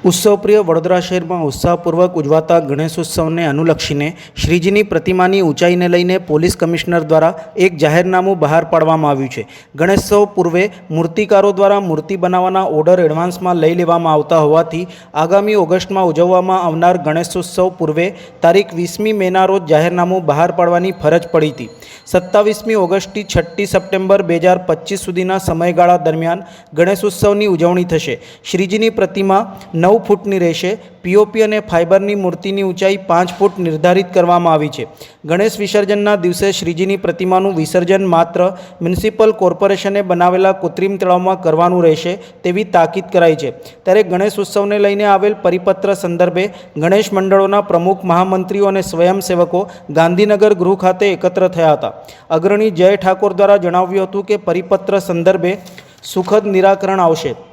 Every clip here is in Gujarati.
ઉત્સવપ્રિય વડોદરા શહેરમાં ઉત્સાહપૂર્વક ઉજવાતા ગણેશોત્સવને અનુલક્ષીને શ્રીજીની પ્રતિમાની ઊંચાઈને લઈને પોલીસ કમિશનર દ્વારા એક જાહેરનામું બહાર પાડવામાં આવ્યું છે. ગણેશોત્સવ પૂર્વે મૂર્તિકારો દ્વારા મૂર્તિ બનાવવાના ઓર્ડર એડવાન્સમાં લઈ લેવામાં આવતા હોવાથી આગામી ઓગસ્ટમાં ઉજવવામાં આવનાર ગણેશોત્સવ પૂર્વે તારીખ વીસમી મેના રોજ જાહેરનામું બહાર પાડવાની ફરજ પડી હતી. સત્તાવીસમી ઓગસ્ટથી છઠ્ઠી સપ્ટેમ્બર બે હજાર પચીસ સુધીના સમયગાળા દરમિયાન ગણેશોત્સવની ઉજવણી થશે. શ્રીજીની પ્રતિમા નવ ફૂટની રહેશે. પીઓપી અને ફાઇબરની મૂર્તિની ઊંચાઈ પાંચ ફૂટ નિર્ધારિત કરવામાં આવી છે. ગણેશ વિસર્જનના દિવસે શ્રીજીની પ્રતિમાનું વિસર્જન માત્ર મ્યુનિસિપલ કોર્પોરેશને બનાવેલા કૃત્રિમ તળાવમાં કરવાનું રહેશે તેવી તાકીદ કરાઈ છે. ત્યારે ગણેશ ઉત્સવને લઈને આવેલ પરિપત્ર સંદર્ભે ગણેશ મંડળોના પ્રમુખ મહામંત્રીઓ અને સ્વયંસેવકો ગાંધીનગર ગૃહ ખાતે એકત્ર થયા હતા. અગ્રણી જય ઠાકોર દ્વારા જણાવ્યું હતું કે પરિપત્ર સંદર્ભે સુખદ નિરાકરણ આવશે.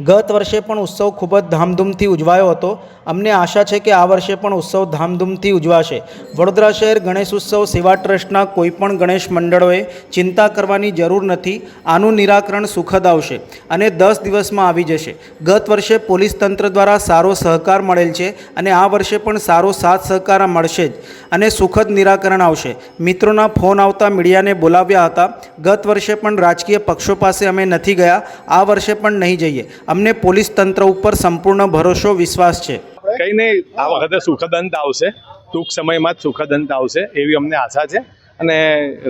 ગત વર્ષે પણ ઉત્સવ ખૂબ જ ધામધૂમથી ઉજવાયો હતો. અમને આશા છે કે આ વર્ષે પણ ઉત્સવ ધામધૂમથી ઉજવાશે. વડોદરા શહેર ગણેશ ઉત્સવ સેવા ટ્રસ્ટના કોઈપણ ગણેશ મંડળોએ ચિંતા કરવાની જરૂર નથી. આનું નિરાકરણ સુખદ આવશે અને દસ દિવસમાં આવી જશે. ગત વર્ષે પોલીસ તંત્ર દ્વારા સારો સહકાર મળેલ છે અને આ વર્ષે પણ સારો સાથ સહકાર મળશે જ અને સુખદ નિરાકરણ આવશે. મિત્રોના ફોન આવતા મીડિયાને બોલાવ્યા હતા. ગત વર્ષે પણ રાજકીય પક્ષો પાસે અમે નથી ગયા. આ વર્ષે પણ નહીં જઈએ. અમને પોલીસ તંત્ર ઉપર સંપૂર્ણ ભરોસો વિશ્વાસ છે. કઈ નહીં આ વખતે સુખદ અંત આવશે. ટૂંક સમયમાં જ સુખદ અંત આવશે એવી અમને આશા છે. અને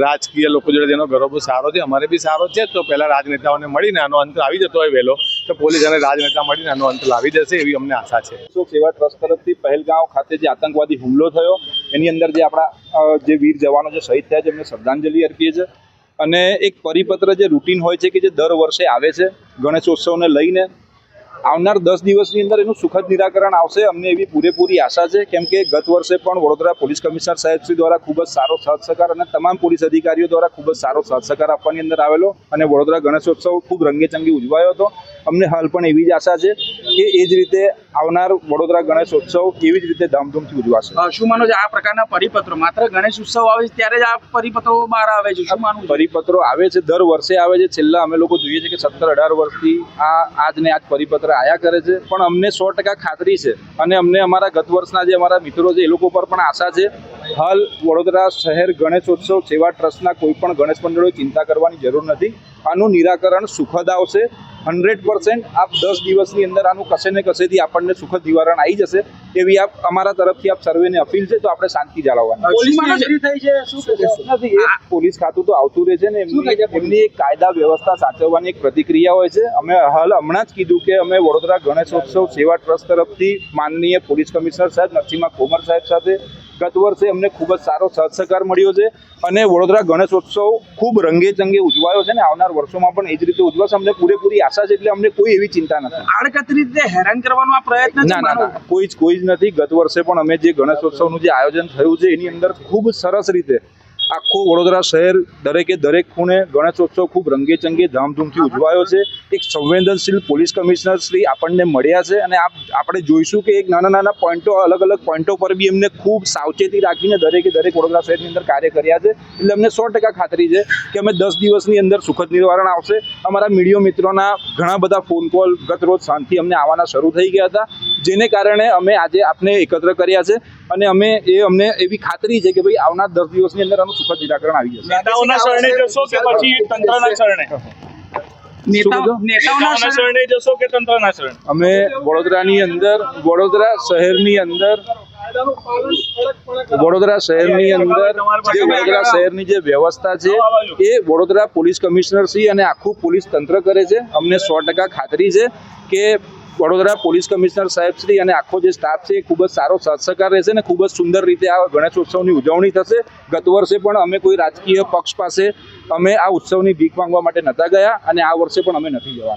રાજકીય લોકો જોડે તેનો બહુ સારો છે અમારે બી સારો છે. તો પહેલા રાજનેતાઓને મળીને આનો અંત આવી જતો હોય વહેલો તો પોલીસ અને રાજનેતા મળીને આનો અંત લાવી દેશે એવી અમને આશા છે. શોક સેવા ટ્રસ્ટ તરફથી પહેલગાંવ ખાતે જે આતંકવાદી હુમલો થયો એની અંદર જે આપણા જે વીર જવાનો જે શહીદ થયા છે એમને શ્રદ્ધાંજલિ અર્પીએ છીએ. અને એક પરિપત્ર જે રૂટીન હોય છે કે જે દર વર્ષે આવે છે ગણેશોત્સવને લઈને આવનાર દસ દિવસની અંદર એનું સુખદ નિરાકરણ આવશે. અમને એવી પૂરેપૂરી આશા છે કેમ કે ગત વર્ષે પણ વડોદરા પોલીસ કમિશનર સાહેબ શ્રી દ્વારા ખૂબ જ સારો સાથ સહકાર અને તમામ પોલીસ અધિકારીઓ દ્વારા ખૂબ જ સારો સાથ સહકાર આપવાની અંદર આવેલો અને વડોદરા ગણેશોત્સવ ખૂબ રંગેચંગી ઉજવાયો હતો. અમને હાલ પણ એવી જ આશા છે કે એ જ રીતે આવનાર વડોદરા ગણેશોત્સવ એવી જ રીતે ધામધૂમથી ઉજવાશે. શું માનો છે આ પ્રકારના પરિપત્રો? માત્ર ગણેશ ઉત્સવ આવે છે ત્યારે જ આ પરિપત્રો બહાર આવે છે. શું માનવું પરિપત્રો આવે છે દર વર્ષે આવે છે. છેલ્લા અમે લોકો જોઈએ છે કે સત્તર અઢાર વર્ષથી આ આજને આજ પરિપત્ર આયા કરે છે, પણ અમને સો ટકા ખાતરી છે. અને અમને અમારા ગત વર્ષના જે અમારા મિત્રો છે, એ લોકો પર પણ આશા છે. હાલ વડોદરા શહેર ગણેશોત્સવ સેવા ટ્રસ્ટના કોઈ પણ ગણેશ મંડળોએ ચિંતા કરવાની જરૂર નથી. આનું નિરાકરણ સુખદ આવશે. હંડ્રેડ પર્સન્ટ આપ દસ દિવસની અંદર આનું કશે ને કશેથી આપણને સુખદ નિવારણ આવી જશે એવી આપ અમારા તરફથી આપ સર્વેને અપીલ છે તો આપણે શાંતિ જાળવવાની. પોલીસ ખાતું તો આવતું રહે છે ને એમની એમની એક કાયદા વ્યવસ્થા સાચવવાની એક પ્રતિક્રિયા હોય છે. અમે હાલ હમણાં જ કીધું કે અમે વડોદરા ગણેશોત્સવ સેવા ટ્રસ્ટ તરફથી માનનીય પોલીસ કમિશનર સાહેબ નરસિંહા કોમર સાહેબ સાથે ગત વર્ષે અમને ખૂબ જ સારો સહકાર મળ્યો છે અને વડોદરા ગણેશોત્સવ ખૂબ રંગે ચંગે ઉજવાયો છે ને આવનાર વર્ષોમાં પણ એ જ રીતે ઉજવાશે. અમને પૂરેપૂરી આશા છે એટલે અમને કોઈ એવી ચિંતા નથી. આડકતરી રીતે હેરાન કરવાનો આ પ્રયત્ન ના ના કોઈ જ કોઈ જ નથી. ગત વર્ષે પણ અમે જે ગણેશોત્સવનું જે આયોજન થયું છે એની અંદર ખૂબ સરસ રીતે આખું વડોદરા શહેર દરેકે દરેક ખૂણે ગણેશોત્સવ ખૂબ રંગેચંગે ધામધૂમથી ઉજવાયો છે. એક સંવેદનશીલ પોલીસ કમિશનર શ્રી આપણને મળ્યા છે અને આપ, આપણે જોઈશું કે એક નાના નાના પોઈન્ટો, અલગ અલગ પોઈન્ટો પર બી એમને ખૂબ સાવચેતી રાખીને દરેકે દરેક વડોદરા શહેરની અંદર કાર્ય કર્યા છે. એટલે અમને સો ટકા ખાતરી છે કે અમે દસ દિવસની અંદર સુખદ નિવારણ આવશે. અમારા મીડિયો મિત્રોના ઘણા બધા ફોન કોલ ગત રોજ શાંતિ અમને આવવાના શરૂ થઈ ગયા હતા. જેને કારણે અમે આજે આપને એકત્ર કર્યા છે અને અમે એ અમને એવી ખાતરી છે કે ભાઈ આવનાર દસ દિવસની અંદર આનું સુખદ નિરાકરણ આવી જશે. નેતાઓના શરણે જશો કે પછી તંત્રના શરણે? અમે વડોદરાની અંદર વડોદરા શહેરની અંદર વડોદરા શહેરની અંદર જે વડોદરા શહેરની જે વ્યવસ્થા છે એ વડોદરા પોલીસ કમિશનર શ્રી અને આખું પોલીસ તંત્ર કરે છે. અમને સો ટકા ખાતરી છે કે વડોદરા પોલીસ કમિશનર સાહેબ શ્રી અને આખો જે સ્ટાફ છે એ ખૂબ જ સારો સહકાર રહેશે અને ખૂબ જ સુંદર રીતે આ ગણેશોત્સવની ઉજવણી થશે. ગત વર્ષે પણ અમે કોઈ રાજકીય પક્ષ પાસે અમે આ ઉત્સવની ભીખ માંગવા માટે નહોતા ગયા અને આ વર્ષે પણ અમે નથી જવાના.